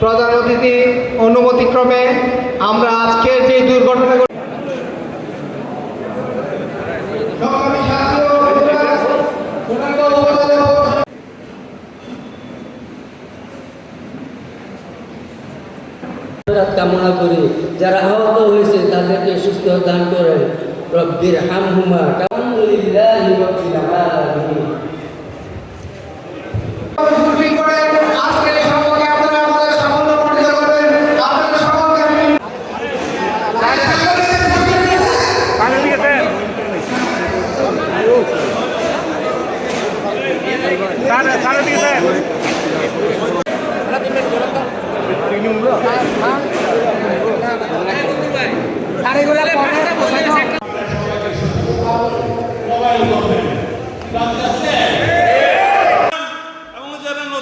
প্রধান অতিথি অনুমতিক্রমে আমরা আজকের যে দুর্ঘটনা কামনা করি। যারা আহত হয়েছে তাদেরকে সুস্থ দান করেন রব্বির হামহুমা আলহামদুলিল্লাহ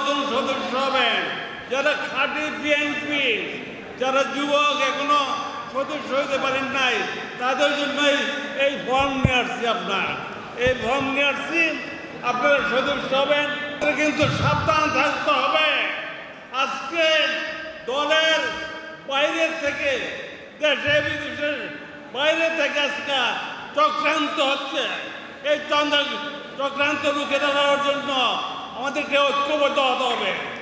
নতুন সদস্য হবেন যারা খাঁটি বিএনপি যারা যুবক, এখনও সদস্য হতে পারেন নাই, তাদের জন্যই এই ফর্ম নিয়ে আসছি আপনার। এই ফর্ম নিয়ে আসছি, আপনারা সদস্য হবেন। কিন্তু সাবধান থাকতে হবে। আজকে দলের বাইরের থেকে, দেশে বিদেশের বাইরে থেকে আজকে চক্রান্ত হচ্ছে। এই চন্দ্র চক্রান্ত রুখে দেওয়ার জন্য আমাদেরকে ঐক্যবদ্ধ হতে হবে।